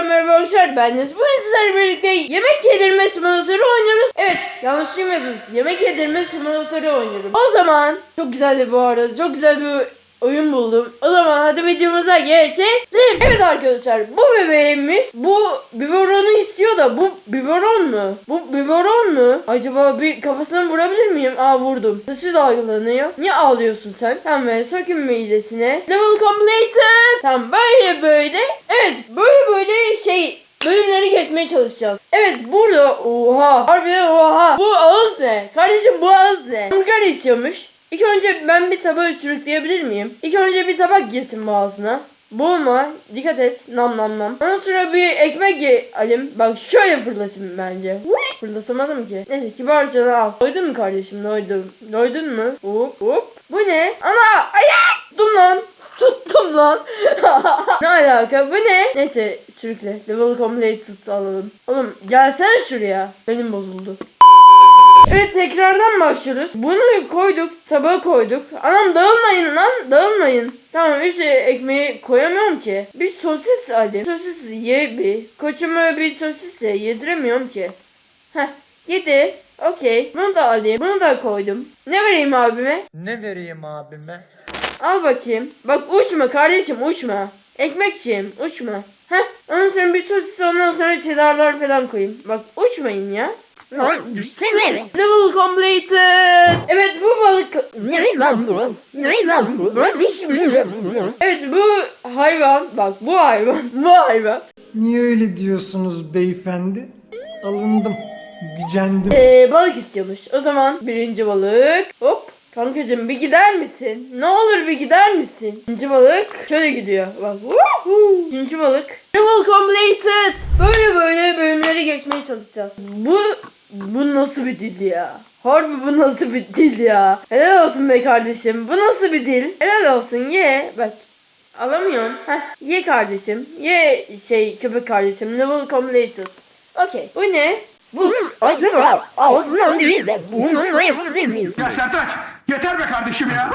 Herkese merhaba arkadaşlar ben. Bugün sizlerle birlikte yemek yedirme simülatörü oynuyoruz. Evet yanlış duymadınız. Yemek yedirme simülatörü oynuyorum. O zaman çok güzeldi bu arada. Çok güzel bir oyun buldum. O zaman hadi videomuza geçelim. Evet arkadaşlar bu bebeğimiz bu biberonu istiyor da bu biberon mu? Bu biberon mu? Acaba bir kafasını vurabilir miyim? Aa vurdum. Dışı dalgalanıyor. Niye ağlıyorsun sen? Tamam ve sökün midesine. Level completed. Tamam böyle böyle. Evet böyle böyle şey bölümleri geçmeye çalışacağız. Evet burada oha harbiden oha. Bu ağız ne? Kardeşim bu ağız ne? Hamburger istiyormuş. İlk önce ben bir tabağı sürükleyebilir miyim? İlk önce bir tabak girsin boğazına. Boğma. Dikkat et. Nam nam nam. Ondan sonra bir ekmek ye alayım. Bak şöyle fırlatayım bence. Fırlatamadım ki. Neyse kibarca al. Doydun mu kardeşim? Doydum. Doydun mu? Hop hop. Bu ne? Ana! Ayak! Tuttum lan. Tuttum lan. ne alaka? Bu ne? Neyse sürükle. Level completed alalım. Oğlum gelsene şuraya. Benim bozuldu. Evet tekrardan başlıyoruz. Bunu koyduk, tabağa koyduk. Anam dağılmayın lan, dağılmayın. Tamam üstüne ekmeği koyamıyorum ki. Bir sosis alayım. Sosis ye bir. Koçuma bir sosis ye. Yediremiyorum ki. Heh yedi. Okey. Bunu da alayım. Bunu da koydum. Ne vereyim abime? Ne vereyim abime? Al bakayım. Bak uçma kardeşim uçma. Ekmekçiyim uçma. Heh. Ondan sonra bir sosis ondan sonra çedarlar falan koyayım. Bak uçmayın ya. Level completed. Evet bu balık. Evet bu hayvan. Bak bu hayvan. Bu hayvan. Niye öyle diyorsunuz beyefendi? Alındım, gücendim. Ee, balık istiyormuş. O zaman birinci balık. Hop. Kankacığım bir gider misin? Ne olur bir gider misin? İkinci balık şöyle gidiyor. Bak. Woohoo. İkinci balık. Level completed. Böyle böyle bölümleri geçmeye çalışacağız. Bu bu nasıl bir dil ya? Harbi bu nasıl bir dil ya? Helal olsun be kardeşim. Bu nasıl bir dil? Helal olsun ye. Bak alamıyorsun. Heh. Ye kardeşim. Ye şey köpek kardeşim. Level completed. Okey. Bu ne? Ya Sertaç yeter be kardeşim ya.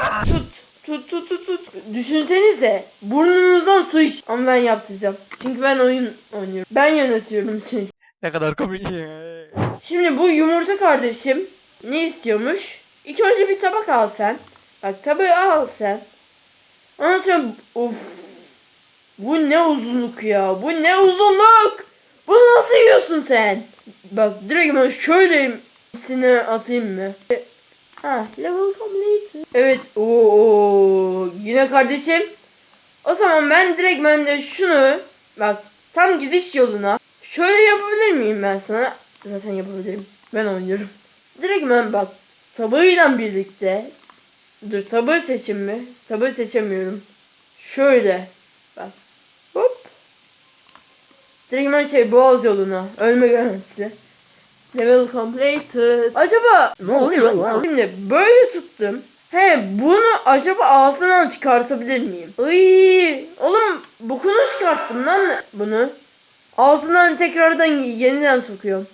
Tut tut tut tut. Düşünsenize. Burnunuzdan su iç. Ama ben yaptıracağım. Çünkü ben oyun oynuyorum. Ben yönetiyorum çünkü. Ne kadar komik ya. Şimdi bu yumurta kardeşim ne istiyormuş? İlk önce bir tabak al sen. Bak tabağı al sen. Ondan sonra of. Bu ne uzunluk ya? Bu ne uzunluk? Bunu nasıl yiyorsun sen? Bak direkt ben şöyle sine atayım mı? Ha, level complete. Evet. Oo, yine kardeşim. O zaman ben direkt ben de şunu bak tam gidiş yoluna şöyle yapabilir miyim ben sana? Zaten yapabilirim. Ben oynuyorum. Direkt ben bak tabağıyla birlikte dur tabağı seçim mi? Tabağı seçemiyorum. Şöyle bak hop direkt ben şey boğaz yoluna ölme garantisi. Level completed. Acaba Ne oluyor? Şimdi böyle tuttum. He bunu acaba ağzından çıkartabilir miyim? Iy, oğlum bokunu çıkarttım lan bunu. Ağzından tekrardan yeniden sokuyorum.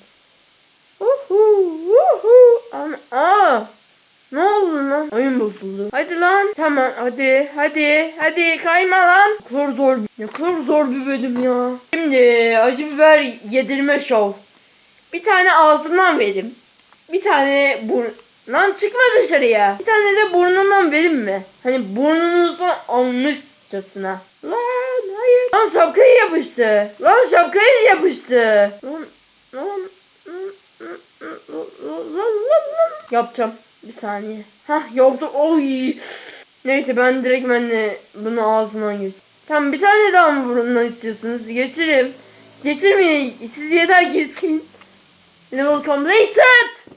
Ana, aa. Ne oldu lan? Oyun bozuldu. Hadi lan. Tamam hadi hadi hadi kayma lan. Ne kadar zor ne kadar zor bir bölüm ya. Şimdi acı biber yedirme şov. Bir tane ağzından verim. Bir tane bur... Lan çıkma dışarıya. Bir tane de burnundan verin mi? Hani burnunuzdan almışçasına. Lan hayır. Lan şapkayı yapıştı. Lan şapkayı yapıştı. Lan lan lan lan lan lan. Yapacağım. Bir saniye. Hah yaptım. Oy. Neyse ben direkt ben de bunu ağzından geç. Tamam bir tane daha mı burundan istiyorsunuz? Geçirim. Geçirmeyin. Siz yeter gitsin. Level completed.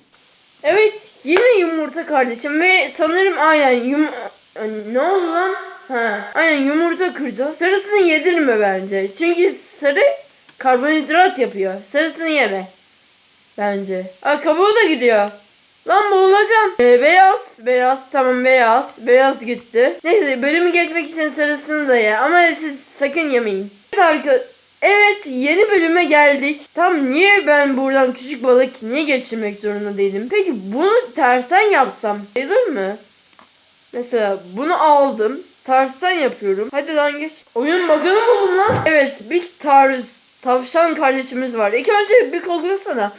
Evet yine yumurta kardeşim ve sanırım aynen yum... Ne oldu lan? Ha, aynen yumurta kıracağız. Sarısını yedirme bence. Çünkü sarı karbonhidrat yapıyor. Sarısını yeme. Bence. Aa kabuğu da gidiyor. Lan boğulacağım. Ee, beyaz. Beyaz. Tamam beyaz. Beyaz gitti. Neyse bölümü geçmek için sarısını da ye. Ama siz sakın yemeyin. Evet arkadaşlar. Evet yeni bölüme geldik. Tam niye ben buradan küçük balık niye geçirmek zorunda değilim? Peki bunu tersten yapsam sayılır mı? Mesela bunu aldım. Tersten yapıyorum. Hadi lan geç. Oyun bug'ını buldum lan. Evet bir tarz tavşan kardeşimiz var. İlk önce bir koklasana.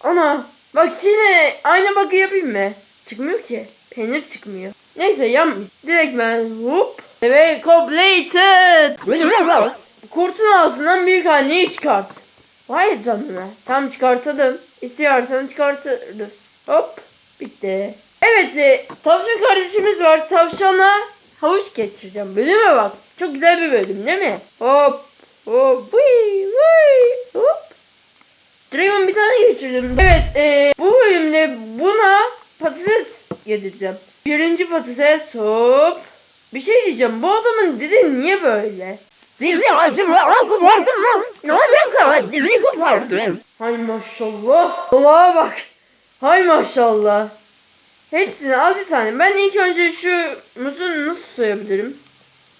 Ana bak yine aynı bakı yapayım mı? Çıkmıyor ki. Peynir çıkmıyor. Neyse yanmış. Direkt ben hop ve completed. Kurtun ağzından büyük anneyi çıkart. Vay canına. Tam çıkartalım. İstiyorsan çıkartırız. Hop. Bitti. Evet e, tavşan kardeşimiz var. Tavşana havuç getireceğim. Bölüme bak. Çok güzel bir bölüm değil mi? Hop. Hop. Vıy, vıy, Hop. Dragon bir tane geçirdim. Evet e, bu bölümde buna patates yedireceğim. Birinci patates hop. Bir şey diyeceğim. Bu adamın dili niye böyle? Hay maşallah. Allah'a bak. Hay maşallah. Hepsini al bir saniye. Ben ilk önce şu muzu nasıl soyabilirim?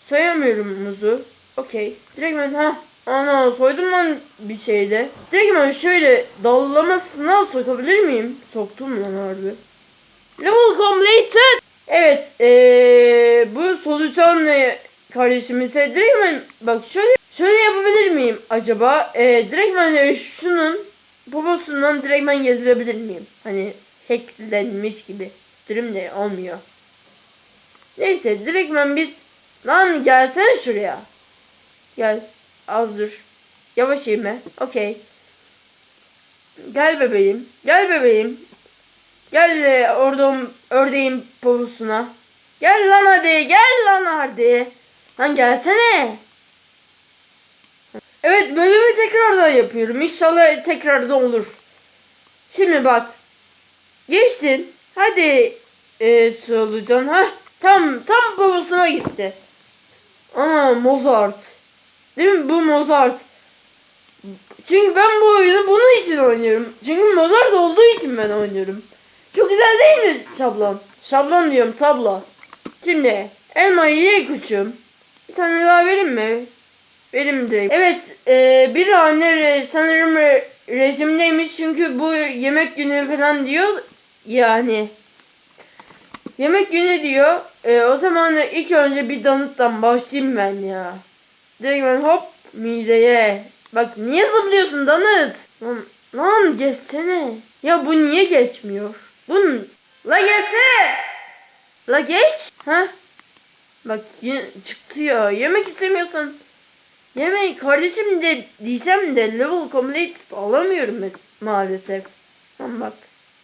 Soyamıyorum muzu. Okey. Direkt ben ha. Ana soydum lan bir şeyde. Direkt ben şöyle dallamasına sokabilir miyim? Soktum lan harbi. Level completed. Evet. Ee, bu solucan e, kardeşimize direkt ben bak şöyle şöyle yapabilir miyim acaba? Ee, direkt ben e, şunun poposundan direkt ben yedirebilir miyim? Hani hacklenmiş gibi. Dirim de olmuyor. Neyse direkt ben biz lan gelsene şuraya. Gel. Az dur. Yavaş yeme. Okey. Gel bebeğim. Gel bebeğim. Gel e, orada ördeğin poposuna. Gel lan hadi. Gel lan hadi. Lan gelsene. Evet bölümü tekrardan yapıyorum. İnşallah tekrardan olur. Şimdi bak. Geçtin. Hadi e, solucan. Ha tam tam babasına gitti. Ana Mozart. Değil mi bu Mozart? Çünkü ben bu oyunu bunun için oynuyorum. Çünkü Mozart olduğu için ben oynuyorum. Çok güzel değil mi şablon? Şablon diyorum tablo. Şimdi elmayı ye küçüğüm. Bir tane daha vereyim mi? Verim direkt. Evet e, bir anne re- sanırım re- rejimdeymiş çünkü bu yemek günü falan diyor yani. Yemek günü diyor. E, o zaman ilk önce bir danıttan başlayayım ben ya. Direkt ben hop mideye. Bak niye zıplıyorsun danıt? Lan, lan geçsene. Ya bu niye geçmiyor? Bunun La geçsene. La geç. Ha? Bak çıktı ya. Yemek istemiyorsan yemeği kardeşim de diyeceğim de level complete alamıyorum mes- maalesef. Lan bak.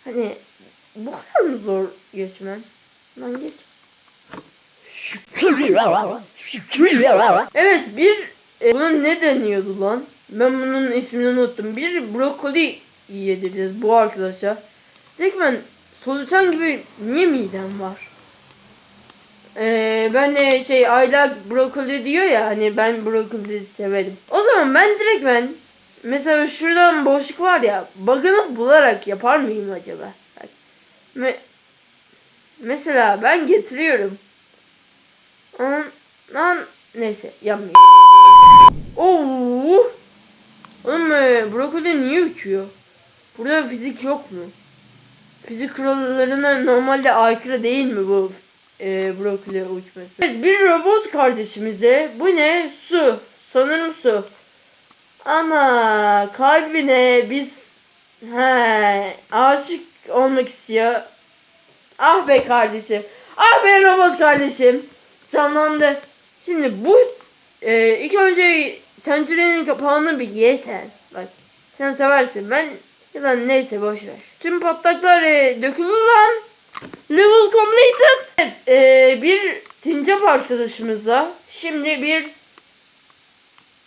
Hani bu kadar mı zor geçmem? Lan geç. Evet bir e, buna ne deniyordu lan? Ben bunun ismini unuttum. Bir brokoli yedireceğiz bu arkadaşa. Tek ben solucan gibi niye midem var? Ee, ben de şey Ayla brokoli diyor ya hani ben brokoli severim. O zaman ben direkt ben mesela şuradan boşluk var ya bug'ını bularak yapar mıyım acaba? Me- mesela ben getiriyorum. Lan, lan neyse yanmıyor. Oo. Oğlum e, brokoli niye uçuyor? Burada fizik yok mu? Fizik kurallarına normalde aykırı değil mi bu e, brokoli uçması? Evet, bir robot kardeşimize bu ne? Su. Sanırım su. Ama kalbine biz he, aşık olmak istiyor. Ah be kardeşim. Ah be robot kardeşim. Canlandı. Şimdi bu e, ilk önce tencerenin kapağını bir ye sen. Bak sen seversin. Ben ya da neyse boş ver. Tüm patlaklar e, dökülür lan. Level completed. Evet, e, bir sincap arkadaşımıza şimdi bir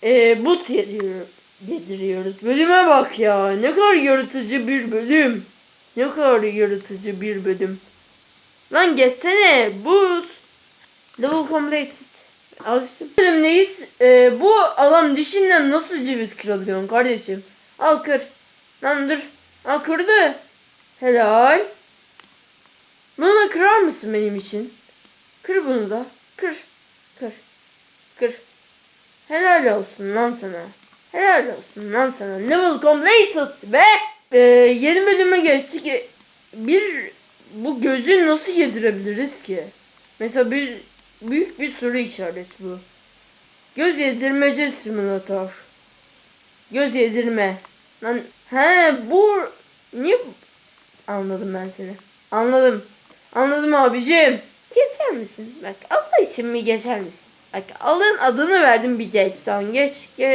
e, but yediriyor, yediriyoruz. Bölüme bak ya. Ne kadar yaratıcı bir bölüm. Ne kadar yaratıcı bir bölüm. Lan geçsene. But. Level completed. Alıştım. Bölümdeyiz. Ee, bu adam dişinden nasıl ceviz kırabiliyorsun kardeşim? Al kır. Lan dur. Al kırdı. Helal. Bunu da kırar mısın benim için? Kır bunu da. Kır. Kır. Kır. Helal olsun lan sana. Helal olsun lan sana. Level completed be. Ee, yeni bölüme geçtik. Bir bu gözü nasıl yedirebiliriz ki? Mesela bir büyük bir soru işareti bu. Göz yedirmece simülatör. Göz yedirme. Lan he bu niye anladım ben seni. Anladım. Anladım abicim. Geçer misin? Bak Allah için mi geçer misin? Bak alın adını verdim bir geç son geç geç.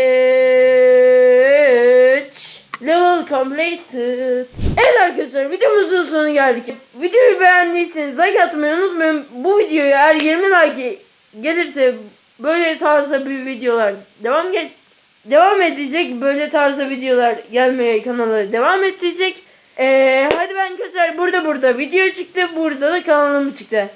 Level completed. Evet arkadaşlar videomuzun sonuna geldik. Videoyu beğendiyseniz like atmayı unutmayın. Bu videoya eğer 20 like gelirse böyle tarzda bir videolar devam ge- devam edecek. Böyle tarzda videolar gelmeye kanala devam edecek. Ee, hadi ben arkadaşlar burada burada video çıktı. Burada da kanalım çıktı.